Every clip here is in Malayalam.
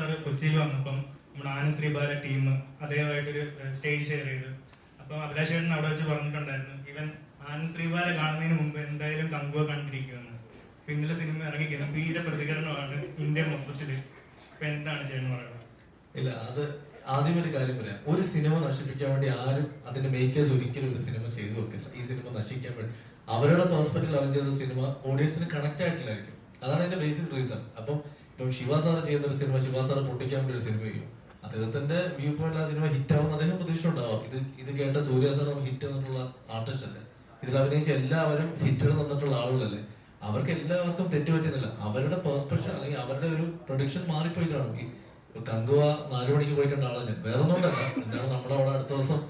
സാറ് കൊച്ചിയിൽ വന്നപ്പം നമ്മുടെ ആനന്ദ് ശ്രീബാല ടീം അദ്ദേഹമായിട്ടൊരു സ്റ്റേജ് ഷെയർ ചെയ്തു. അപ്പം അഭിലാഷേട്ടൻ അവിടെ വെച്ച് പറഞ്ഞിട്ടുണ്ടായിരുന്നു ഇവൻ ആനന്ദ് ശ്രീബാല കാണുന്നതിന് മുമ്പ് എന്തായാലും കങ്കുവ കണ്ടിരിക്കുമെന്ന്. അപ്പൊ ഇന്നലെ സിനിമ ഇറങ്ങി ഗംഭീര പ്രതികരണമാണ് ഇന്ത്യ മൊത്തത്തിൽ ഇപ്പൊ എന്താണ് ചേട്ടൻ പറയുന്നത്? ഇല്ല അത് ആദ്യം ഒരു കാര്യം പറയാം. ഒരു സിനിമ നശിപ്പിക്കാൻ വേണ്ടി ആരും അതിന്റെ മേക്കേഴ്സ് ഒരിക്കലും ഒരു സിനിമ ചെയ്തു വെക്കില്ല. ഈ സിനിമ നശിക്കാൻ വേണ്ടി. അവരുടെ പേഴ്സ്പെക്റ്റീവ് അവർ ചെയ്ത സിനിമ ഓഡിയൻസിന് കണക്ട് ആയിട്ടില്ലായിരിക്കും. അതാണ് അതിന്റെ ബേസിക് റീസൺ അപ്പം ഇപ്പം ശിവ ചെയ്യുന്ന ഒരു സിനിമ ശിവ പൊട്ടിക്കാൻ വേണ്ടി ഒരു സിനിമ ചെയ്യും. അദ്ദേഹത്തിന്റെ വ്യൂ പോയിന്റ് ആ സിനിമ ഹിറ്റ് ആവുന്ന അദ്ദേഹം പ്രതീക്ഷ ഉണ്ടാവാം ഇത് ഇത് കേട്ട സൂര്യ സാർ ഹിറ്റ് എന്നുള്ള ആർട്ടിസ്റ്റ് അല്ലേ? ഇതിൽ അഭിനയിച്ച എല്ലാവരും ഹിറ്റുകൾ തന്നിട്ടുള്ള ആളുകളല്ലേ? അവർക്ക് എല്ലാവർക്കും തെറ്റുപറ്റുന്നില്ല അവരുടെ പെർസ്പെക്ഷൻ അല്ലെങ്കിൽ അവരുടെ ഒരു പ്രൊഡിക്ഷൻ മാറിപ്പോയി കാണും. ഈ കങ്കുവ നാലു മണിക്ക് പോയി കണ്ട ആളല്ലേ? വേറെ ഒന്നുകൊണ്ടല്ല എന്താണ് നമ്മുടെ അവിടെ അടുത്ത ദിവസം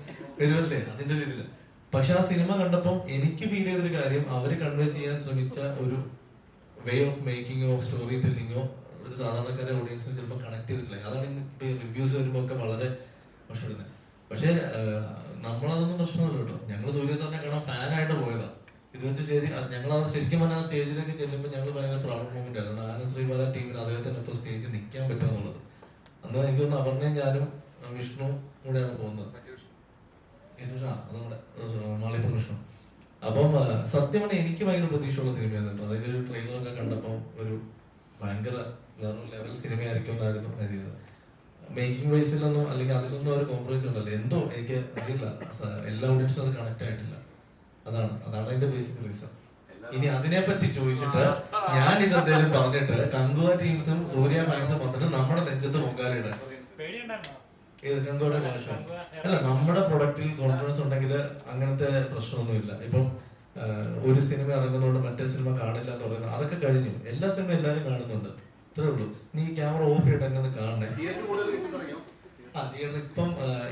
വരുമല്ലേ അതിന്റെ ഒരു ഇതിൽ പക്ഷെ ആ സിനിമ കണ്ടപ്പോൾ എനിക്ക് ഫീൽ ചെയ്തൊരു കാര്യം അവർ കൺവേ ചെയ്യാൻ ശ്രമിച്ച ഒരു വേ ഓഫ് മേക്കിങ്ങോ സ്റ്റോറി ടെല്ലിങ്ങോ ഒരു സാധാരണക്കാരെ ഓഡിയൻസിന് ചിലപ്പോൾ കണക്ട് ചെയ്തിട്ടില്ല. അതാണ് ഇന്ന് ഇപ്പോൾ റിവ്യൂസ് വരുമ്പോൾ ഒക്കെ വളരെ പ്രശ്നപ്പെടുന്നത്. പക്ഷേ നമ്മളതൊന്നും പ്രശ്നമല്ല കേട്ടോ. ഞങ്ങൾ സൂര്യ സാറിനെ കാണാൻ ഫാനായിട്ട് പോയതാ. ഇത് വെച്ച് ശരി ഞങ്ങൾ ആ ശരിക്കും പറഞ്ഞാൽ സ്റ്റേജിലേക്ക് ചെല്ലുമ്പോൾ ഞങ്ങൾ ഭയങ്കര പ്രൗഡ് മൂമെന്റ് ആണ് കാരണം ആനന്ദ് ശ്രീബാല ടീമിന് അദ്ദേഹത്തിന് ഇപ്പോൾ സ്റ്റേജിൽ നിൽക്കാൻ പറ്റുമെന്നുള്ളത് അന്ന് എനിക്ക് തോന്നുന്നു അപർണയും ഞാനും വിഷ്ണു കൂടെയാണ് പോകുന്നത്. വിഷ്ണു? ആ, ആ, അപ്പം സത്യമാണ് എനിക്ക് ഭയങ്കര പ്രതീക്ഷയുള്ള സിനിമയാണ് കേട്ടോ. അതിന്റെ ഒരു ട്രെയിലറൊക്കെ കണ്ടപ്പോൾ ഒരു ഭയങ്കര വേറെ ലെവൽ സിനിമയായിരിക്കും എന്നായിരുന്നു കരുതിയത്. മേക്കിംഗ് വൈസിലൊന്നും അല്ലെങ്കിൽ അതിലൊന്നും ഒരു കോംപ്രമൈസ് ഉണ്ടല്ലോ. എന്തോ എനിക്ക് അറിയില്ല. എല്ലാ ഓഡിയൻസും അത് കണക്ട് ആയിട്ടില്ല. അതാണ്. അതാണ് അതിന്റെ ബേസിക് റീസൺ ഇനി അതിനെ പറ്റി ചോദിച്ചിട്ട് ഞാൻ ഇത് എന്തെങ്കിലും പറഞ്ഞിട്ട് കങ്കുവ ടീംസും സൂര്യ ഫാൻസും വന്നിട്ട് നമ്മുടെ നെഞ്ചത്ത് പൊങ്കാലിടാൻ കങ്കുവയുടെ കാശം അല്ല നമ്മുടെ പ്രൊഡക്റ്റിൽ കോൺഫിഡൻസ് ഉണ്ടെങ്കിൽ അങ്ങനത്തെ പ്രശ്നമൊന്നുമില്ല. ഇപ്പം ഒരു സിനിമ ഇറങ്ങുന്നതുകൊണ്ട് മറ്റേ സിനിമ കാണില്ല എന്ന് പറയുന്നത് അതൊക്കെ കഴിഞ്ഞു. എല്ലാ സിനിമ എല്ലാരും കാണുന്നുണ്ട്. ഇത്രേ ഉള്ളൂ. നീ ക്യാമറ ഓഫ് ചെയ്തിട്ട് ഒന്ന് കാണണേ? ആ തിയേറ്റർ ഇപ്പം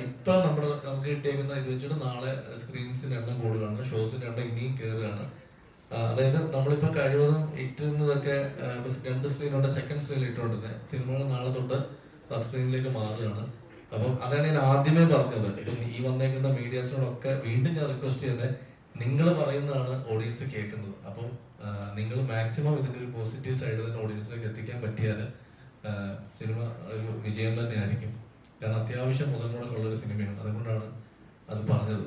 ഇപ്പം നമ്മുടെ നമുക്ക് കിട്ടിയേക്കുന്ന ഇത് വെച്ചിട്ട് നാളെ സ്ക്രീൻസിന്റെ എണ്ണം കൂടുകയാണ്. ഷോസിന്റെ എണ്ണം ഇനിയും കയറുകയാണ് അതായത് നമ്മളിപ്പോ കഴിവതും ഇട്ടിരുന്നതൊക്കെ രണ്ട് സ്ക്രീനുണ്ട് സെക്കൻഡ് സ്ക്രീനിൽ ഇട്ടുകൊണ്ടിരുന്നത് സിനിമകൾ നാളെ തൊട്ട് ഫസ്റ്റ് സ്ക്രീനിലേക്ക് മാറുകയാണ്. അപ്പം അതാണ് ഞാൻ ആദ്യമേ പറഞ്ഞത്. ഇപ്പം ഈ വന്നേക്കുന്ന മീഡിയാസിനോടൊക്കെ വീണ്ടും ഞാൻ റിക്വസ്റ്റ് ചെയ്യുന്നത് നിങ്ങൾ പറയുന്നതാണ് ഓഡിയൻസ് കേൾക്കുന്നത്. അപ്പം നിങ്ങൾ മാക്സിമം ഇതിന്റെ ഒരു പോസിറ്റീവ് സൈഡ് തന്നെ ഓഡിയൻസിലേക്ക് എത്തിക്കാൻ പറ്റിയാൽ സിനിമ ഒരു വിജയം തന്നെയായിരിക്കും. കാരണം അത്യാവശ്യം മുതൽ മുടക്കുള്ള ഒരു സിനിമയാണ് അതുകൊണ്ടാണ് അത് പറഞ്ഞത്.